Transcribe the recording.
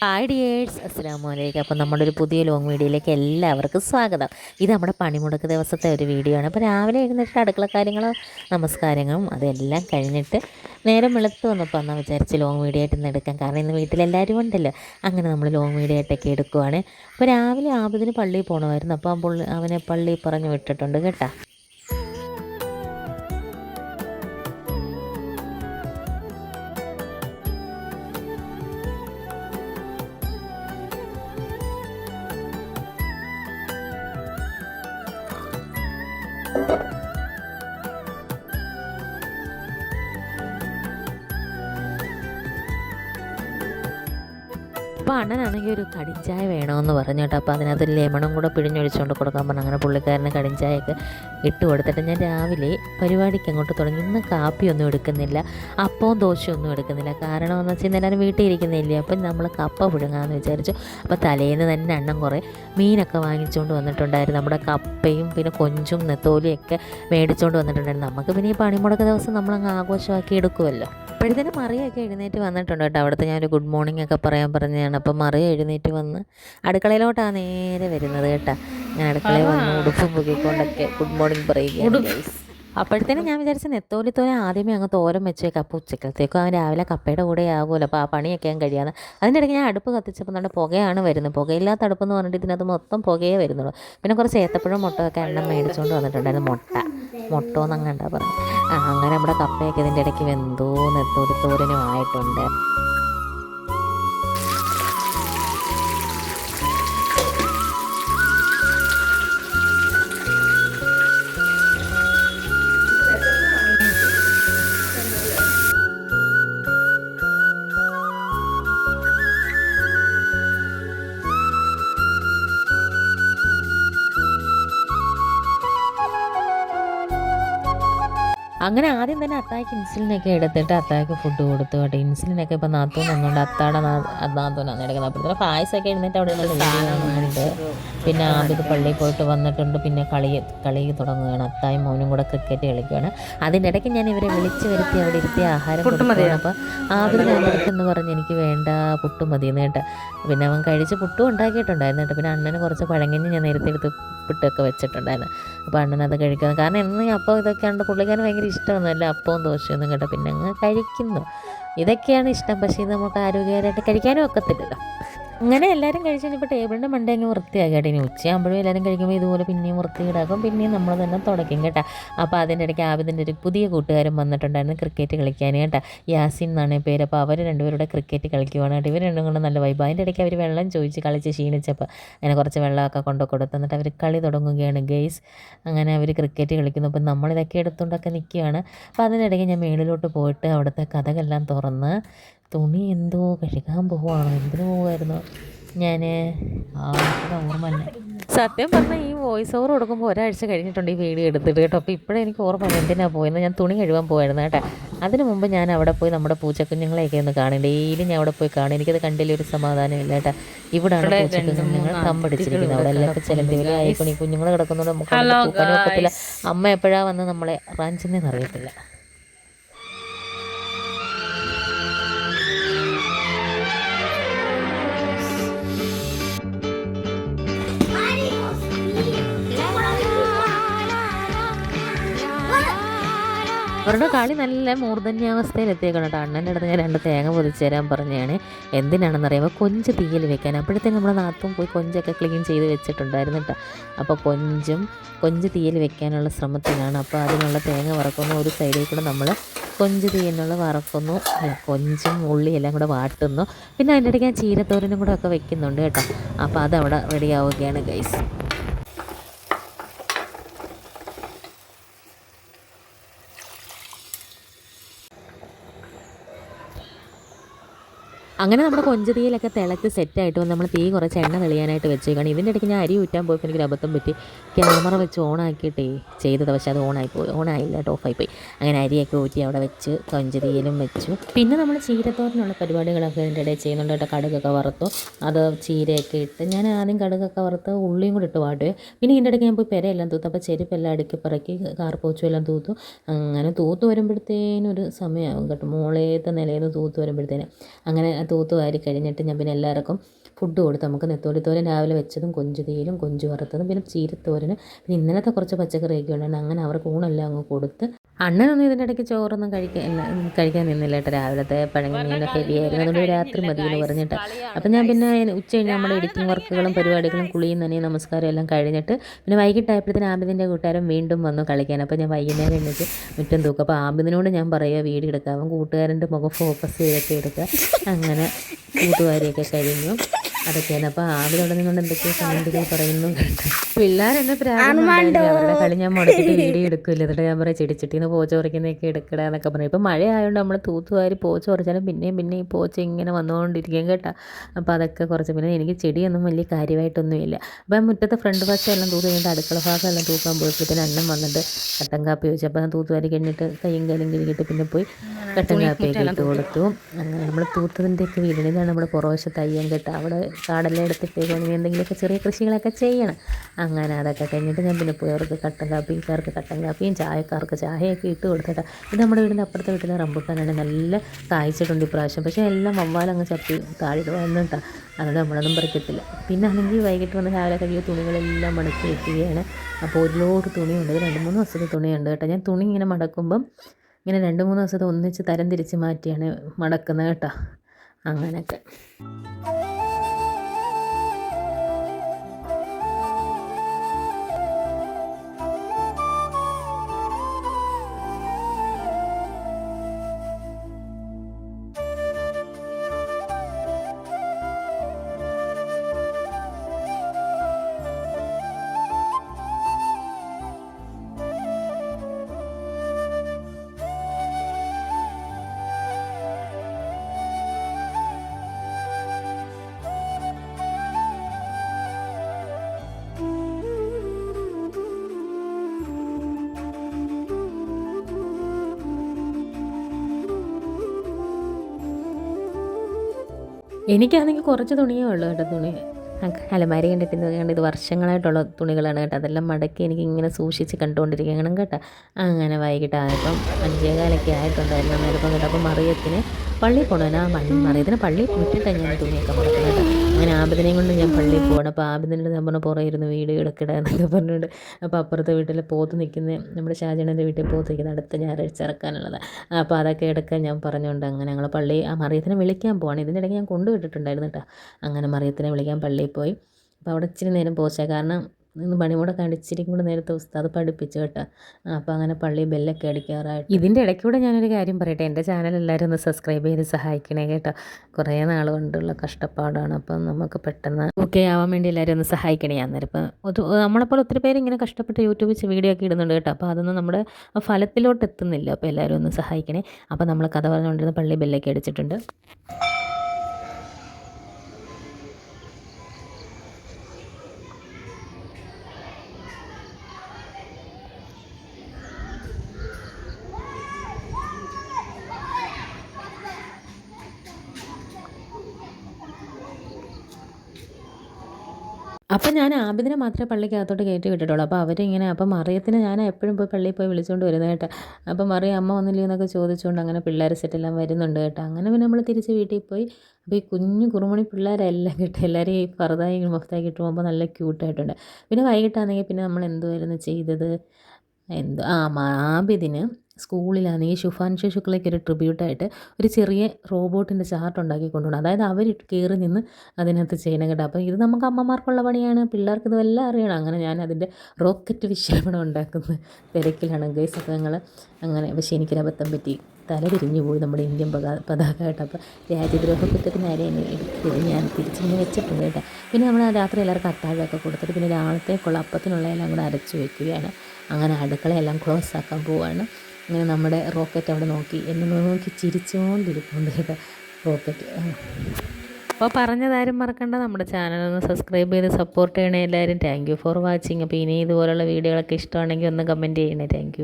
Hi dears അസ്സാം വലൈക്കും അപ്പോൾ നമ്മുടെ ഒരു പുതിയ ലോങ് വീഡിയോയിലേക്ക് എല്ലാവർക്കും സ്വാഗതം. ഇത് നമ്മുടെ പണിമുടക്ക് ദിവസത്തെ ഒരു വീഡിയോ ആണ്. അപ്പോൾ രാവിലെ എഴുന്നേറ്റ് അടുക്കള കാര്യങ്ങളും നമസ്കാരങ്ങളും അതെല്ലാം കഴിഞ്ഞിട്ട് നേരം വെളുത്ത് വന്നപ്പോൾ എന്നാൽ വിചാരിച്ച് ലോങ് വീഡിയോ ആയിട്ട് ഇന്ന് എടുക്കാം. കാരണം ഇന്ന് വീട്ടിലെല്ലാവരും ഉണ്ടല്ലോ. അങ്ങനെ നമ്മൾ ലോങ് വീഡിയോ ആയിട്ടൊക്കെ എടുക്കുവാണ്. അപ്പോൾ രാവിലെ ആപതിന് പള്ളിയിൽ പോകണമായിരുന്നു അപ്പോൾ അവനെ പള്ളിയിൽ പറഞ്ഞു വിട്ടിട്ടുണ്ട് കേട്ടോ. Thank you. അപ്പോൾ അണ്ണനാണെങ്കിൽ ഒരു കടിഞ്ചായ വേണമെന്ന് പറഞ്ഞു കേട്ടോ. അപ്പോൾ അതിനകത്ത് ലെമണും കൂടെ പിഴിഞ്ഞൊഴിച്ചുകൊണ്ട് കൊടുക്കാൻ പറഞ്ഞു. അങ്ങനെ പുള്ളിക്കാരന് കടിഞ്ചായൊക്കെ ഇട്ട് കൊടുത്തിട്ട് ഞാൻ രാവിലെ പരിപാടിക്ക് അങ്ങോട്ട് തുടങ്ങി. ഇന്ന് കാപ്പിയൊന്നും എടുക്കുന്നില്ല. അപ്പവും ദോശയൊന്നും എടുക്കുന്നില്ല. കാരണം എന്ന് വെച്ചാൽ എല്ലാവരും വീട്ടിൽ ഇരിക്കുന്നില്ലേ അപ്പം നമ്മൾ കപ്പ പുഴുങ്ങാമെന്ന് വിചാരിച്ചു. അപ്പോൾ തലേന്ന് തന്നെ അണ്ണൻ കുറേ മീനൊക്കെ വാങ്ങിച്ചുകൊണ്ട് വന്നിട്ടുണ്ടായിരുന്നു. നമ്മുടെ കപ്പയും പിന്നെ കൊഞ്ചും നെത്തോലിയൊക്കെ മേടിച്ചുകൊണ്ട് വന്നിട്ടുണ്ടായിരുന്നു. നമുക്ക് പിന്നെ ഈ പണിമുടക്ക് ദിവസം നമ്മളങ്ങ് ആഘോഷമാക്കി എടുക്കുമല്ലോ അപ്പോഴത്തേനും മറിയൊക്കെ എഴുന്നേറ്റ് വന്നിട്ടുണ്ട് കേട്ടോ. അവിടുത്തെ ഞാനൊരു ഗുഡ് മോർണിംഗ് ഒക്കെ പറയാൻ പറഞ്ഞതാണ്. അപ്പോൾ മറിയ എഴുന്നേറ്റ് വന്ന് അടുക്കളയിലോട്ടാണ് നേരെ വരുന്നത് കേട്ടോ. ഞാൻ അടുക്കളയിൽ വന്ന് ഉടുപ്പ് പൊക്കിക്കൊണ്ടൊക്കെ ഗുഡ് മോർണിംഗ് പറയുകയാണ്. അപ്പോഴത്തേനും ഞാൻ വിചാരിച്ച നെത്തോലിത്തോനെ ആദ്യമേ അങ്ങ് തോരം വെച്ചേക്കാം. അപ്പോൾ ഉച്ചക്കലത്തേക്കും അവൻ രാവിലെ കപ്പയുടെ കൂടെ ആകുമല്ലോ അപ്പോൾ ആ പണിയൊക്കെ ഞാൻ കഴിയാതെ അതിന്റെ ഇടയ്ക്ക് ഞാൻ അടുപ്പ് കത്തിച്ചപ്പോൾ നല്ല പുകയാണ് വരുന്നത്. പുകയില്ലാത്ത അടുപ്പെന്ന് പറഞ്ഞിട്ട് ഇതിനകത്ത് മൊത്തം പുകയേ വരുന്നുള്ളൂ. പിന്നെ കുറച്ച് ഏത്തപ്പഴം മുട്ടയൊക്കെ എണ്ണം മേടിച്ചുകൊണ്ട് വന്നിട്ടുണ്ടായിരുന്നു. മുട്ട. മുട്ടോന്നങ്ങ് കണ്ടാ പറഞ്ഞു അങ്ങനെ നമ്മുടെ കപ്പയൊക്കെ ഇതിന്റെ ഇടയ്ക്ക് വെന്തോ നെത്തോലി തോരനും ആയിട്ടുണ്ട്. അങ്ങനെ ആദ്യം തന്നെ അത്തായ്ക്ക് ഇൻസുലിനൊക്കെ എടുത്തിട്ട് അത്തായ്ക്ക് ഫുഡ് കൊടുത്തു കേട്ടോ. ഇൻസുലിനൊക്കെ ഇപ്പോൾ നാത്തു വന്നുകൊണ്ട് അത്താടെ നാത്തൂനാണ് എടുക്കുന്നത് അപ്പോഴത്തേക്കും പായസമൊക്കെ എഴുന്നേറ്റ് അവിടെ കാണുന്നുണ്ട് പിന്നെ ആദ്യം പള്ളിയിൽ പോയിട്ട് വന്നിട്ടുണ്ട്. പിന്നെ കളി കളി തുടങ്ങുകയാണ്. അത്തായും മോനും കൂടെ ക്രിക്കറ്റ് കളിക്കുകയാണ്. അതിന്റെ ഇടയ്ക്ക് ഞാൻ ഇവരെ വിളിച്ച് വരുത്തി അവിടെ ഇരുത്തി ആഹാരം കൊടുക്കുകയാണ്. അപ്പോൾ ആദ്യം എന്ന് പറഞ്ഞ് എനിക്ക് വേണ്ട പുട്ടും മതി കേട്ടോ. പിന്നെ അവൻ കഴിച്ച് പുട്ടും ഉണ്ടാക്കിയിട്ടുണ്ടായിരുന്നു കേട്ടോ. പിന്നെ അണ്ണന് കുറച്ച് പഴങ്കഞ്ഞ് ഞാൻ നേരത്തെ എടുത്ത് പുട്ടൊക്കെ വെച്ചിട്ടുണ്ടായിരുന്നു. അപ്പോൾ അണ്ണൻ അത് കഴിക്കുന്നത് കാരണം എന്ന് അപ്പോൾ അപ്പം ഇതൊക്കെ ഉണ്ട് പുള്ളിക്കാരന് ഭയങ്കര ഇഷ്ടമൊന്നുമല്ല അപ്പവും ദോശയൊന്നും കേട്ടോ. പിന്നെ അങ്ങ് കഴിക്കുന്നു. ഇതൊക്കെയാണ് ഇഷ്ടം. പക്ഷേ നമുക്ക് ആരോഗ്യകരമായിട്ട് കഴിക്കാനും ഒക്കത്തില്ലല്ലോ. അങ്ങനെ എല്ലാവരും കഴിച്ച് കഴിഞ്ഞപ്പോൾ ടേബിളിന്റെ മണ്ട അങ്ങ് വൃത്തിയാക്കട്ടെ കേട്ടോ. ഇനി ഉച്ചയാകുമ്പോഴും എല്ലാവരും കഴിക്കുമ്പോൾ ഇതുപോലെ പിന്നെയും വൃത്തിയിടാക്കും പിന്നെയും നമ്മൾ തന്നെ തുടയ്ക്കും കേട്ടോ. അപ്പോൾ അതിന്റെ ഇടയ്ക്ക് ആബിദിന്റെ ഒരു പുതിയ കൂട്ടുകാരൻ വന്നിട്ടുണ്ടായിരുന്നു ക്രിക്കറ്റ് കളിക്കാൻ കേട്ടോ. യാസിൻ എന്നാണ് പേര്. അപ്പോൾ അവർ രണ്ടുപേരുടെ ക്രിക്കറ്റ് കളിക്കുവാണ് കേട്ടോ. ഇവർ രണ്ടും കൊണ്ട് നല്ല വൈബ് അതിന്റെ ഇടയ്ക്ക് അവർ വെള്ളം ചോദിച്ച് കളിച്ച് ക്ഷീണിച്ചപ്പോൾ അങ്ങനെ കുറച്ച് വെള്ളമൊക്കെ കൊണ്ട് കൊടുത്ത് എന്നിട്ട് അവർ കളി തുടങ്ങുകയാണ് ഗെയ്സ് അങ്ങനെ അവർ ക്രിക്കറ്റ് കളിക്കുന്നു. അപ്പോൾ നമ്മളിതൊക്കെ എടുത്തുകൊണ്ടൊക്കെ നിൽക്കുകയാണ്. അപ്പോൾ അതിനിടയ്ക്ക് ഞാൻ മേളിലോട്ട് പോയിട്ട് അവിടുത്തെ കഥകളെല്ലാം തുറന്ന് തുണി എന്തോ കഴുകാൻ പോവുകയാണോ എന്തിനു പോവുമായിരുന്നു ഞാൻ ആ ഓർമ്മ തന്നെ സത്യം പറഞ്ഞാൽ ഈ വോയിസ് ഓവർ കൊടുക്കുമ്പോൾ ഒരാഴ്ച കഴിഞ്ഞിട്ടുണ്ട് ഈ വീഡിയോ എടുത്തിട്ട് കേട്ടോ. അപ്പോൾ ഇപ്പോഴേ എനിക്ക് ഓർമ്മ എന്തിനാണ് പോയെന്ന്? ഞാൻ തുണി കഴുകാൻ പോയായിരുന്നു കേട്ടോ. അതിന് മുമ്പ് ഞാൻ അവിടെ പോയി നമ്മുടെ പൂച്ചക്കുഞ്ഞുങ്ങളെയൊക്കെ ഒന്ന് കാണും. ഡെയിലി ഞാൻ അവിടെ പോയി കാണും. എനിക്കത് കണ്ടില്ല ഒരു സമാധാനം ഇല്ല കേട്ടോ. ഇവിടാണ് പൂച്ചക്കുഞ്ഞുങ്ങൾ തമ്പടിച്ചിരിക്കുന്നത് അവിടെ എല്ലാം ഇപ്പോൾ ചിലന്തി വലിയ ആയിക്കോണി കുഞ്ഞുങ്ങൾ കിടക്കുന്നുണ്ട് നമുക്ക് പൂക്കാനും ഒക്കത്തില്ല. അമ്മ എപ്പോഴാണ് വന്ന് നമ്മളെ റാഞ്ചിനെന്ന് അറിയത്തില്ല അവരുടെ കളി നല്ല മൂർധന്യാവസ്ഥയിലെത്തിയേക്കണം കേട്ടോ. അണ്ണന്റെ അടുത്ത് ഞാൻ രണ്ട് തേങ്ങ പൊതിച്ച് തരാൻ പറഞ്ഞാണ്. അറിയുമ്പോൾ കൊഞ്ച് തീയിൽ വെക്കാൻ. അപ്പോഴത്തേക്കും നമ്മുടെ നാത്തും പോയി കൊഞ്ചൊക്കെ ക്ലീൻ ചെയ്ത് വെച്ചിട്ടുണ്ടായിരുന്നു കേട്ടോ. അപ്പോൾ കൊഞ്ചും കൊഞ്ച് തീയിൽ വെക്കാനുള്ള ശ്രമത്തിലാണ്. അപ്പോൾ അതിനുള്ള തേങ്ങ വറക്കുന്നു. ഒരു സൈഡിൽ കൂടെ നമ്മൾ കൊഞ്ച് തീയെന്നുള്ള വറക്കുന്നു. കൊഞ്ചും ഉള്ളി എല്ലാം കൂടെ വാട്ടുന്നു. പിന്നെ അതിന്റെ ഇടയ്ക്ക് ഞാൻ ചീരത്തോരനും കൂടെ ഒക്കെ വെക്കുന്നുണ്ട് കേട്ടോ. അപ്പോൾ അതവിടെ റെഡി ആവുകയാണ് ഗൈസ് അങ്ങനെ നമ്മുടെ കൊഞ്ചതിയിലൊക്കെ തിളച്ച് സെറ്റായിട്ട് വന്ന് നമ്മൾ തീ കുറച്ച് എണ്ണ തെളിയാനായിട്ട് വെച്ചേക്കാണ്. ഇതിന്റെ ഇടയ്ക്ക് ഞാൻ അരി ഊറ്റാൻ പോയപ്പോൾ എനിക്കൊരു അബദ്ധം പറ്റി. ക്യാമറ വെച്ച് ഓണാക്കിയിട്ടേ ചെയ്തത്. പക്ഷേ അത് ഓണായി പോയി. ഓണായില്ല ഓഫായി പോയി. അങ്ങനെ അരിയൊക്കെ ഊറ്റി അവിടെ വെച്ച് കൊഞ്ചതിയിലും വെച്ചു. പിന്നെ നമ്മൾ ചീരത്തോരനുള്ള പരിപാടികളൊക്കെ ഇതിന്റെ ഇടയിൽ ചെയ്യുന്നുണ്ട് കേട്ടോ. കടുകൊക്കെ വറുത്തു. അത് ചീരയൊക്കെ ഇട്ട് ഞാൻ ആദ്യം കടുകൊക്കെ വറുത്ത് ഉള്ളിയും കൂടി ഇട്ട് വാട്ടുവേ. പിന്നെ ഇതിന്റെ ഇടയ്ക്ക് ഞാൻ പോയി പെരയെല്ലാം തൂത്തു. അപ്പോൾ ചെരുപ്പെല്ലാം അടുക്കി പറക്കി കാർപ്പൂച്ചും എല്ലാം തൂത്തു. അങ്ങനെ തൂത്ത് വരുമ്പോഴത്തേനും ഒരു സമയമാകും കേട്ടോ. മോളേത്തെ നിലയിൽ നിന്ന് തൂത്ത് വരുമ്പോഴത്തേനും. അങ്ങനെ തൂത്തുവാരി കഴിഞ്ഞിട്ട് ഞാൻ പിന്നെ എല്ലാവർക്കും ഫുഡ് കൊടുത്ത് നമുക്ക് നെത്തോലി തോരൻ രാവിലെ വെച്ചതും കൊഞ്ചുതീലും കൊഞ്ചു കൊഞ്ച് വറുത്തതും പിന്നെ ചീരത്തോരന് പിന്നെ ഇന്നലത്തെ കുറച്ച് പച്ചക്കറിയൊക്കെ ഉണ്ടായിരുന്നു. അങ്ങനെ അവർക്ക് ഊണെല്ലാം അങ്ങ് കൊടുത്ത് അണ്ണനൊന്നും ഇതിന്റെ ഇടയ്ക്ക് ചോറൊന്നും കഴിക്കാൻ കഴിക്കാൻ നിന്നില്ല കേട്ടോ രാവിലത്തെ പഴങ്ങനീന്റെ ഹെവിയായിരുന്നു അതുകൊണ്ട് രാത്രി മതി എന്ന് പറഞ്ഞിട്ട്. അപ്പം ഞാൻ പിന്നെ ഉച്ച കഴിഞ്ഞ് നമ്മുടെ എഡിറ്റിംഗ് വർക്കുകളും പരിപാടികളും കുളിയും തന്നെ നമസ്കാരം എല്ലാം കഴിഞ്ഞിട്ട് പിന്നെ വൈകിട്ടായപ്പോഴത്തേന് ആബിദിന്റെ കൂട്ടുകാരൻ വീണ്ടും വന്നു കളിക്കാൻ. അപ്പോൾ ഞാൻ വൈകുന്നേരം എണ്ണിച്ച് മുറ്റം തൂക്കും. അപ്പോൾ ആബിദിനോട് ഞാൻ പറയുക വീഡിയോ എടുക്കാം. അവൻ കൂട്ടുകാരന്റെ മുഖം ഫോക്കസ് ചെയ്തൊക്കെ എടുക്കുക. അങ്ങനെ കൂട്ടുകാരിയൊക്കെ കഴിഞ്ഞു. അതൊക്കെയാണ് അപ്പോൾ ആവി തുടങ്ങുന്നുണ്ട് എന്തൊക്കെയോ കമന്റുകൾ പറയുന്നു പിള്ളേരെന്നെ പ്രാഗുന്നുണ്ടായിരുന്നു അവരുടെ കളി ഞാൻ മുടക്കി വീഡിയോ എടുക്കില്ല? എന്നിട്ട് ഞാൻ പറയാം ചെടിച്ചട്ടിന്ന് പോച്ച പറിക്കുന്നതൊക്കെ എടുക്കട എന്നൊക്കെ പറഞ്ഞു ഇപ്പം മഴ ആയതുകൊണ്ട് നമ്മൾ തൂത്തുവാരി പോച്ച ഉറച്ചാലും പിന്നെയും പിന്നെ ഈ പോച്ച ഇങ്ങനെ വന്നുകൊണ്ടിരിക്കും കേട്ടോ. അപ്പോൾ അതൊക്കെ കുറച്ച് പിന്നെ എനിക്ക് ചെടിയൊന്നും വലിയ കാര്യമായിട്ടൊന്നുമില്ല. അപ്പോൾ മുറ്റത്തെ ഫ്രണ്ട് ഭാഗം എല്ലാം തൂത്ത് കഴിഞ്ഞിട്ട് അടുക്കള ഭാഗം എല്ലാം തൂക്കാൻ പോയപ്പോഴത്തേന് അന്നം വന്നിട്ട് കട്ടൻ കാപ്പി വെച്ചു. അപ്പോൾ ഞാൻ തൂത്തുവാരി കഴിഞ്ഞിട്ട് കയ്യും കാലും കഴുകിയിട്ട് പിന്നെ പോയി കട്ടൻ കാപ്പിയൊക്കെ ഇട്ട് കൊടുത്തു. അങ്ങനെ നമ്മൾ തൂത്തതിന്റെയൊക്കെ വീടിനാണ് നമ്മുടെ പുറവശത്ത് അയ്യം കേട്ടോ അവിടെ കാടെല്ലാം എടുത്തിട്ടേക്കാണെങ്കിൽ എന്തെങ്കിലുമൊക്കെ ചെറിയ കൃഷികളൊക്കെ ചെയ്യണം. അങ്ങനെ അതൊക്കെ കഴിഞ്ഞിട്ട് ഞാൻ പിന്നെ പോയി അവർക്ക് കട്ടൻ കാപ്പിക്കാർക്ക് കട്ടൻ കാപ്പിയും ചായക്കാർക്ക് ചായയൊക്കെ ഇട്ട് കൊടുത്തിട്ട്. ഇത് നമ്മുടെ വീടിന്റെ അപ്പുറത്തെ വീട്ടിലെ റംബുട്ടാനാണ്. നല്ല കായ്ച്ചിട്ടുണ്ട് ഇപ്രാവശ്യം. പക്ഷേ എല്ലാം വവ്വാലങ്ങ് ചപ്പി താഴെ വന്നിട്ടാണ് അതുകൊണ്ട് നമ്മളൊന്നും പറിക്കത്തില്ല. പിന്നെ ആണെങ്കിൽ വൈകിട്ട് വന്ന് രാവിലെ കഴിയുക തുണികളെല്ലാം മടക്കി വെക്കുകയാണ് അപ്പോൾ ഒരുപാട് തുണിയുണ്ട്. രണ്ട് മൂന്ന് ദിവസത്തെ തുണിയുണ്ട് കേട്ടോ. ഞാൻ തുണി ഇങ്ങനെ മടക്കുമ്പം ഇങ്ങനെ രണ്ട് മൂന്ന് ദിവസത്തെ ഒന്നിച്ച് തരം തിരിച്ച് മാറ്റിയാണ് മടക്കുന്നത് കേട്ടോ. അങ്ങനെയൊക്കെ. എനിക്കാണെങ്കിൽ കുറച്ച് തുണിയേ ഉള്ളൂ കേട്ടോ. തുണി അലമാരി കണ്ടിട്ട് കണ്ട് ഇത് വർഷങ്ങളായിട്ടുള്ള തുണികളാണ് കേട്ടോ. അതെല്ലാം മടക്കി എനിക്ക് ഇങ്ങനെ സൂക്ഷിച്ച് കണ്ടുകൊണ്ടിരിക്കണം കേട്ടോ. അങ്ങനെ വൈകിട്ടായപ്പം അഞ്ചേകാലൊക്കെ ആയിട്ടുണ്ടായിരുന്നു അന്നേരം കേട്ടോ. അപ്പോൾ മറിയത്തിന് പള്ളിയിൽ പോകണം മറിയത്തിന് പള്ളി വിട്ടിട്ടാണ് ഞാൻ തുണിയൊക്കെ മടക്കുന്നത് അങ്ങനെ ആബിദിനെയും കൊണ്ട് ഞാൻ പള്ളിയിൽ പോകണം അപ്പോൾ ആബിദിനോട് ഞാൻ പറഞ്ഞു പുറകെ ഇരുന്ന് വീട് എടുക്കട എന്നൊക്കെ പറഞ്ഞുകൊണ്ട് അപ്പോൾ അപ്പുറത്തെ വീട്ടിൽ പോത്ത് നിൽക്കുന്ന നമ്മുടെ ഷാജണന്റെ വീട്ടിൽ പോത്ത് നിൽക്കുന്ന അടുത്ത ഞായറാഴ്ച ഇറക്കാനുള്ളത്. അപ്പോൾ അതൊക്കെ എടുക്കാൻ ഞാൻ പറഞ്ഞുകൊണ്ട് അങ്ങനെ ഞങ്ങൾ പള്ളി ആ മറിയത്തിനെ വിളിക്കാൻ പോവാണ്. ഇതിന്റെ ഇടയ്ക്ക് ഞാൻ കൊണ്ടുവിട്ടിട്ടുണ്ടായിരുന്നു കേട്ടോ. അങ്ങനെ മറിയത്തിനെ വിളിക്കാൻ പള്ളിയിൽ പോയി. അപ്പോൾ അവിടെ ഇച്ചിരി നേരം പോസ്റ്റാണ് കാരണം ഇന്ന് പണിമുടക്കാണ്ട് ഇച്ചിരി കൂടെ നേരത്തെ ഉസ്താദ് പഠിപ്പിച്ചു കേട്ടോ. അപ്പോൾ അങ്ങനെ പള്ളി ബെല്ലൊക്കെ അടിക്കാറായിട്ട്. ഇതിന്റെ ഇടയ്ക്കൂടെ ഞാനൊരു കാര്യം പറയട്ടെ. എന്റെ ചാനൽ എല്ലാവരും ഒന്ന് സബ്സ്ക്രൈബ് ചെയ്ത് സഹായിക്കണേ കേട്ടോ. കുറേ നാൾ കൊണ്ടുള്ള കഷ്ടപ്പാടാണ്. അപ്പം നമുക്ക് പെട്ടെന്ന് ഓക്കെ ആവാൻ വേണ്ടി എല്ലാവരും ഒന്ന് സഹായിക്കണേ. അന്നേരം ഇപ്പം നമ്മളെപ്പോലെ ഒത്തിരി പേര് ഇങ്ങനെ കഷ്ടപ്പെട്ട് യൂട്യൂബിൽ വീഡിയോ ഒക്കെ ഇടുന്നുണ്ട് കേട്ടോ. അപ്പോൾ അതൊന്നും നമ്മുടെ ഫലത്തിലോട്ട് എത്തുന്നില്ല അപ്പോൾ എല്ലാവരും ഒന്ന് സഹായിക്കണേ. അപ്പോൾ നമ്മൾ കഥ പറഞ്ഞുകൊണ്ടിരുന്ന പള്ളി ബെല്ലൊക്കെ അടിച്ചിട്ടുണ്ട്. അപ്പം ഞാൻ ആബിദിനെ മാത്രമേ പള്ളിക്കകത്തോട്ട് കയറ്റി വിട്ടിട്ടുള്ളൂ. അപ്പോൾ അവരിങ്ങനെ അപ്പം മറിയത്തിന് ഞാൻ എപ്പോഴും പോയി പള്ളിയിൽ പോയി വിളിച്ചുകൊണ്ട് വരുന്നത് കേട്ടോ. അപ്പം മറിയ അമ്മ വന്നില്ലേ? എന്നൊക്കെ ചോദിച്ചുകൊണ്ട് അങ്ങനെ പിള്ളേർ സെറ്റെല്ലാം വരുന്നുണ്ട് കേട്ടോ. അങ്ങനെ പിന്നെ നമ്മൾ തിരിച്ച് വീട്ടിൽ പോയി. അപ്പോൾ ഈ കുഞ്ഞു കുറുമണി പിള്ളേരെല്ലാം കിട്ടും. എല്ലാവരും ഈ ഫറുതായി മൊഫ്തായി കിട്ടുമ്പോൾ നല്ല ക്യൂട്ടായിട്ടുണ്ട് പിന്നെ വൈകിട്ടാണെങ്കിൽ പിന്നെ നമ്മൾ എന്തുമായിരുന്നു ചെയ്തത്? എന്തോ ആ ആബിദിന് സ്കൂളിലാണെങ്കിൽ ശുഭാൻഷു ശുക്ലയ്ക്ക് ഒരു ട്രിബ്യൂട്ടായിട്ട് ഒരു ചെറിയ റോബോട്ടിന്റെ ചാർട്ട് ഉണ്ടാക്കി കൊണ്ടുപോകണം അതായത് അവർ കയറി നിന്ന് അതിനകത്ത് ചെയ്യണം കേട്ടോ. അപ്പോൾ ഇത് നമുക്ക് അമ്മമാർക്കുള്ള പണിയാണ്. പിള്ളേർക്ക് ഇതെല്ലാം അറിയണം. അങ്ങനെ ഞാൻ അതിന്റെ റോക്കറ്റ് വിക്ഷേപണം ഉണ്ടാക്കുന്ന തിരക്കിലാണ്. ഗൈസ് അപ്പോൾ ഞങ്ങൾ അങ്ങനെ പക്ഷേ എനിക്കൊരു അബദ്ധം പറ്റി. തല തിരിഞ്ഞു പോയി നമ്മുടെ ഇന്ത്യൻ പതാ പതാക കേട്ടോ. അപ്പോൾ രാജ്യദ്രോഹ കുറ്റത്തിന് ആരെ എന്നെ ഞാൻ തിരിച്ചിങ്ങനെ വെച്ചിട്ടുണ്ട് കേട്ടോ. പിന്നെ നമ്മൾ രാത്രി എല്ലാവർക്കും അത്താഴമൊക്കെ കൊടുത്തിട്ട് പിന്നെ രാവിലത്തേക്കുള്ള അപ്പത്തിനുള്ള എല്ലാം കൂടെ അരച്ച് വയ്ക്കുകയാണ്. അങ്ങനെ അടുക്കളയെല്ലാം ക്ലോസ് ആക്കാൻ പോവുകയാണ് അങ്ങനെ നമ്മുടെ റോക്കറ്റ് അവിടെ നോക്കി എന്നെ നോക്കി ചിരിച്ചുകൊണ്ടിരിക്കുന്നുണ്ട് കേട്ടോ. റോക്കറ്റ്. അപ്പോൾ പറഞ്ഞതാരും മറക്കണ്ട. നമ്മുടെ ചാനൽ ഒന്ന് സബ്സ്ക്രൈബ് ചെയ്ത് സപ്പോർട്ട് ചെയ്യണേ എല്ലാവരും. താങ്ക് യു ഫോർ വാച്ചിങ് അപ്പോൾ ഇനി ഇതുപോലുള്ള വീഡിയോകളൊക്കെ ഇഷ്ടമാണെങ്കിൽ ഒന്ന് കമന്റ് ചെയ്യണേ. താങ്ക്